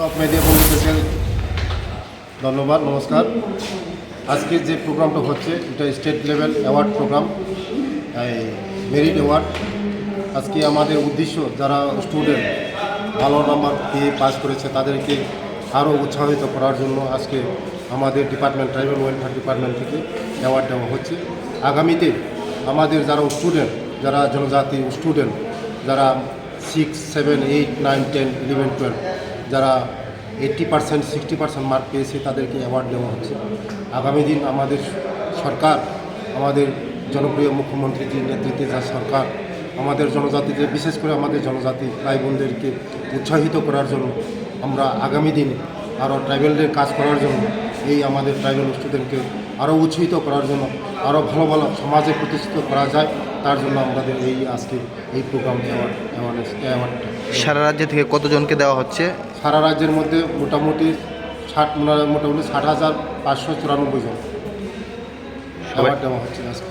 সব মিডিয়া বন্ধুদেরকে ধন্যবাদ, নমস্কার। আজকে যে প্রোগ্রামটা হচ্ছে, এটা স্টেট লেভেল অ্যাওয়ার্ড প্রোগ্রাম এই মেরিট অ্যাওয়ার্ড আজকে আমাদের উদ্দেশ্য, যারা স্টুডেন্ট ভালো নাম্বার পেয়ে পাস করেছে, তাদেরকে আরও উৎসাহিত করার জন্য আজকে আমাদের ডিপার্টমেন্ট ট্রাইবাল ওয়েলফেয়ার ডিপার্টমেন্ট থেকে অ্যাওয়ার্ড দেওয়া হচ্ছে। আগামীতে আমাদের যারা স্টুডেন্ট যারা জনজাতি স্টুডেন্ট যারা six seven eight nine ten eleven twelve যারা eighty percent sixty percent mark পেয়েছে তাদেরকে অ্যাওয়ার্ড দেওয়া হচ্ছে। আগামী দিন আমাদের সরকার, আমাদের জনপ্রিয় মুখ্যমন্ত্রীজির নেতৃত্বে যা সরকার, আমাদের জনজাতিকে বিশেষ করে আমাদের জনজাতি, ভাই বোনদেরকে উৎসাহিত করার জন্য আমরা আগামী দিন আরও ট্রাইবেলদের কাজ করার জন্য এই আমাদের ট্রাইবেল স্টুডেন্টকে আরও উৎসাহিত করার জন্য আরও ভালো ভালো সমাজে প্রতিষ্ঠিত করা যায় তার জন্য আমাদের এই আজকে এই প্রোগ্রাম অ্যাওয়ার্ড অ্যাওয়ারনেস অ্যাওয়ার্ডটা সারা রাজ্য থেকে কতজনকে দেওয়া হচ্ছে? সারা রাজ্যের মধ্যে মোটামুটি ষাট মোটামুটি ষাট হাজার পাঁচশো চুরানব্বই জন। অ্যাওয়ার্ড দেওয়া হচ্ছে আজকে।